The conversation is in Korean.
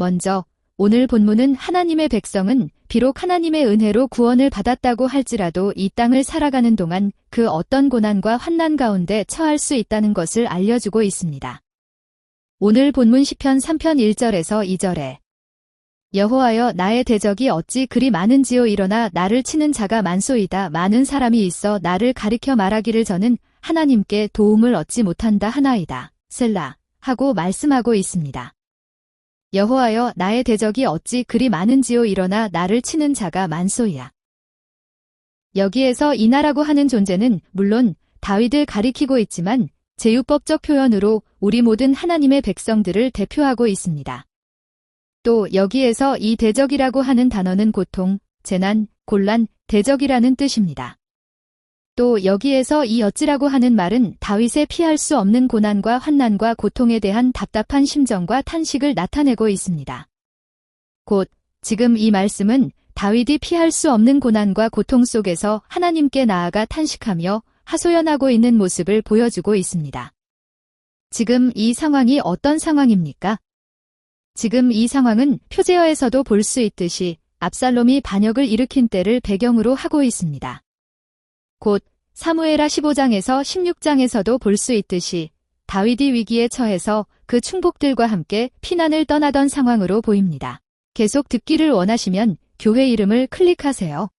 먼저 오늘 본문은 하나님의 백성은 비록 하나님의 은혜로 구원을 받았다고 할지라도 이 땅을 살아가는 동안 그 어떤 고난과 환난 가운데 처할 수 있다는 것을 알려주고 있습니다. 오늘 본문 시편 3편 1절에서 2절에 여호와여 나의 대적이 어찌 그리 많은지요 일어나 나를 치는 자가 많소이다 많은 사람이 있어 나를 가리켜 말하기를 저는 하나님께 도움을 얻지 못한다 하나이다 셀라 하고 말씀하고 있습니다. 여호와여 나의 대적이 어찌 그리 많은지요 일어나 나를 치는 자가 많소이야. 여기에서 이나라고 하는 존재는 물론 다윗을 가리키고 있지만 제유법적 표현으로 우리 모든 하나님의 백성들을 대표하고 있습니다. 또 여기에서 이 대적이라고 하는 단어는 고통, 재난, 곤란, 대적이라는 뜻입니다. 또 여기에서 이 어찌라고 하는 말은 다윗의 피할 수 없는 고난과 환난과 고통에 대한 답답한 심정과 탄식을 나타내고 있습니다. 곧 지금 이 말씀은 다윗이 피할 수 없는 고난과 고통 속에서 하나님께 나아가 탄식하며 하소연하고 있는 모습을 보여주고 있습니다. 지금 이 상황이 어떤 상황입니까? 지금 이 상황은 표제어에서도 볼 수 있듯이 압살롬이 반역을 일으킨 때를 배경으로 하고 있습니다. 곧 사무에라 15장에서 16장에서도 볼 수 있듯이 다윗이 위기에 처해서 그 충복들과 함께 피난을 떠나던 상황으로 보입니다. 계속 듣기를 원하시면 교회 이름을 클릭하세요.